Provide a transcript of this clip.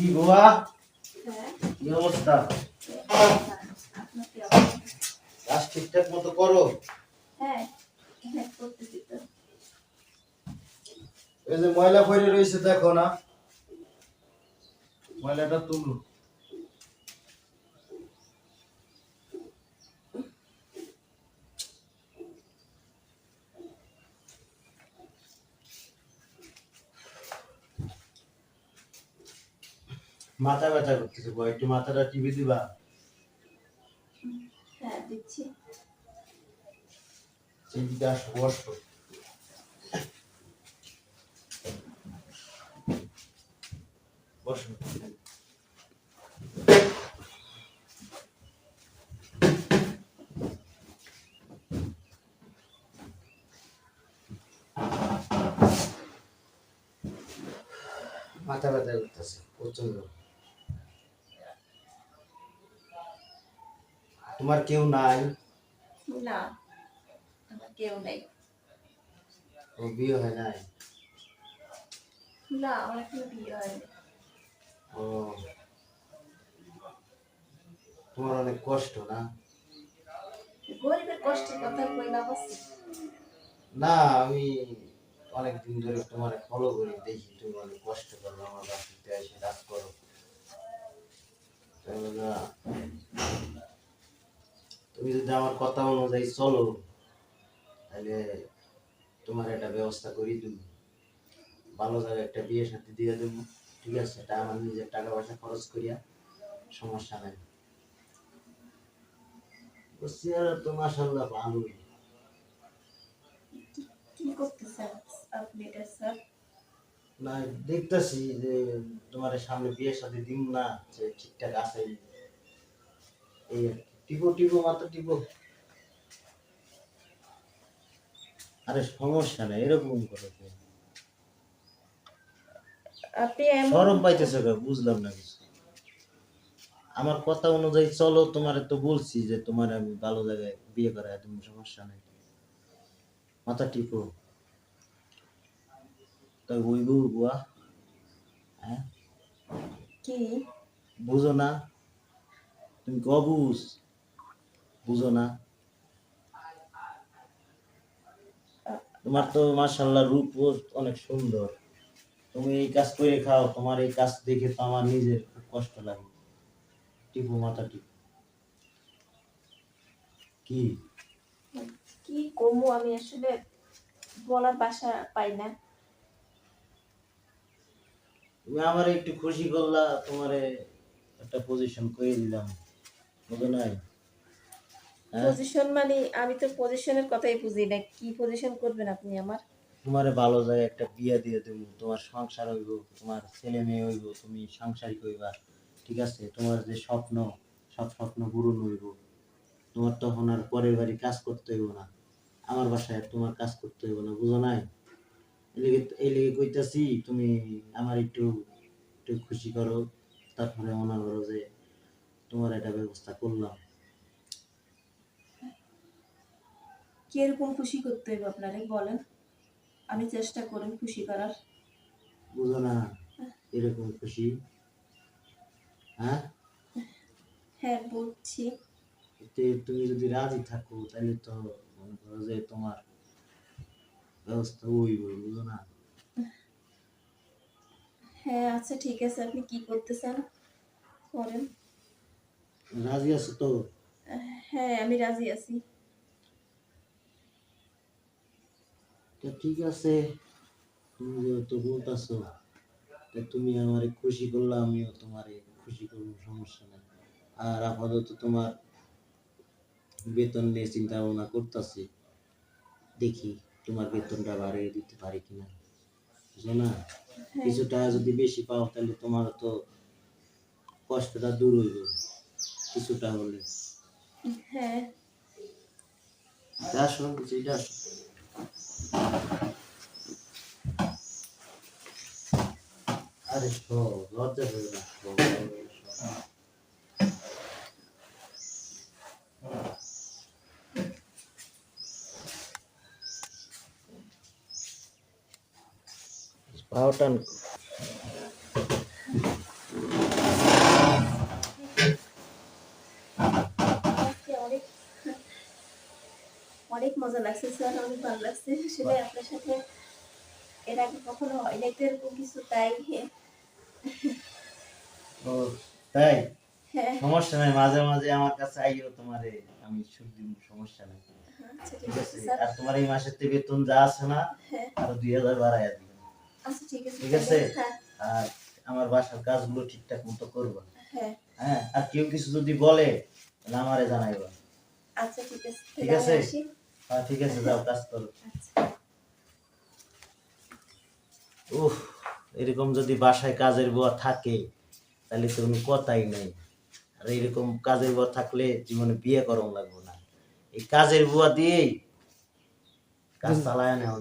কি গোয়া কি অবস্থা? কাজ ঠিকঠাক মতো করো। এই যে ময়লা পড়ে রয়েছে, দেখো না। ময়লাটা তুলো। মাথা ব্যথা করতেছে বয় একটু মাথাটা টিপে দিবা? হ্যাঁ দিচ্ছি। সেদিকে আসো বসো। বসো। মাথা ব্যথা করতেছে প্রচণ্ড তোমার কেউ নাই। না আমার কেউ নেই। ও বিয়ে হয় নাই? না আমার এখনও বিয়ে হয়নি। ও। তোমার অনেক কষ্ট না? গরিবের কষ্টের কথা কই না না আমি অনেক দিন ধরে তোমার ফলো করি দেখি তুমি অনেক কষ্ট করো আমার বাসাতে এসে রাত করো। তাহলে না, তুমি যদি আমার কথা অনুযায়ী চলো তাহলে তোমার একটা ব্যবস্থা করি তুমি। ভালো জায়গায় একটা বিয়ে সাথে দিয়ে দেবো ঠিক আছে? এটা আমার নিজের টাকা পয়সা খরচ করিয়া সমস্যা নাই। তো মাসাল্লাহ ভালোই। না দেখতেছি যে তোমার সামনে বিয়ের সাথে দিন না যে ঠিকঠাক আছে। এই আর। টিপো টিপো মাত্র টিপো। আরে সমস্যা নাই এরকম করে তো। আপনি এমন সরম বুঝলাম না কিছু। আমার কথা অনুযায়ী চলো তোমার তো বলছি যে তোমার আমি ভালো জায়গায় বিয়ে করা একদম সমস্যা নাই। মাথা টিপো। তাই ওই বুয়া। হ্যাঁ? কি? বুঝো না। তুমি ক বুঝ না। তোমার তো মার্শাল্লাহ রূপ অনেক সুন্দর। তুমি এই কাজ করে খাও তোমার এই কাজ দেখে তো আমার নিজের খুব কষ্ট লাগে। টিপু মাথা টিপু। কি? কি কমু আমি আসলে বলার ভাষা পাই না। তুমি আমার একটু খুশি করলা তোমারে একটা পজিশন করে দিলাম। বুঝো নাই? পজিশন মানে আমি তো পজিশনের কথাই বুঝি না। কি পজিশন করবেন আপনি আমার? তোমারে ভালো যায় একটা বিয়া দিয়ে দেবো তোমার সংসার হইব তোমার ছেলে মেয়ে হইব তুমি সাংসারিক হইবা ঠিক আছে? তোমার যে স্বপ্ন সব স্বপ্ন পূরণ হইব। তোমার তখন আর পরের বাড়ি কাজ করতে হইব না। আমার বাসায় তোমার কাজ করতে হইব না বুঝো নাই? এই লেগে এই লেগে কইতাছি তুমি আমার একটু একটু খুশি করো। তারপরে মনে করো যে তোমার একটা ব্যবস্থা করলাম। কীরকম খুশি করতে হবে আপনারে? বলেন। আমি চেষ্টা করি খুশি করার। বুঝো না এরকম খুশি? হ্যাঁ? হ্যাঁ এতে তুমি যদি রাজি থাকো তাহলে তো মনে করো যে তোমার ব্যবস্থা হইব বুঝো না? হ্যাঁ আচ্ছা ঠিক আছে। আপনি কি করতে চান করেন রাজি আছো তো? হ্যাঁ আমি রাজি আছি। তা ঠিক আছে। তুমি যেহেতু বলতেছো তুমি আমারে খুশি করলে আমিও তোমারে খুশি করব সমস্যা নাই। আর আপাতত তোমার বেতন নিয়ে চিন্তা ভাবনা করতেছি। দেখি তোমার বেতনটা বাড়িয়ে দিতে পারি কিনা। বুঝো না? হ্যাঁ। কিছু টাকা যদি বেশি পাও তাহলে তোমার তো কষ্টটা দূর হইব কিছুটা হলে। হ্যাঁ। আসো কিছু এটা আসো। আরে শো লজ্জা হয়ে না শো, অনেক মজা লাগছে স্যার অনেক ভালো লাগছে। আসলে আপনার সাথে এর আগে কখনো হয় তো এরকম কিছু তাই ও তাই? হ্যাঁ। সমস্যা নাই মাঝে মাঝে আমার কাছে আইও তোমারে আমি সুখ দিব সমস্যা নাই। আচ্ছা ঠিক আছে আর তোমার এই মাসের থেকে বেতন যা আছে না হ্যাঁ। আরও দুই হাজার বাড়াইয়া দিবেন আচ্ছা ঠিক আছে ঠিক আছে? হ্যাঁ। আর আমার বাসার কাজগুলো ঠিকঠাক মতো করবা। হ্যাঁ। হ্যাঁ আর কেউ কিছু যদি বলে তাহলে আমারে জানাইবা। আচ্ছা ঠিক আছে ঠিক আছে? হ্যাঁ ঠিক আছে, যাও, কাজ করো। উফ, এরকম যদি বাসায় কাজের বুয়া থাকে, তাহলে তো কোনো কথাই নেই। আর এরকম কাজের বুয়া থাকলে জীবনে বিয়ে করম লাগবে না। এই কাজের বুয়া দিয়েই কাজ চালায় নেওয়া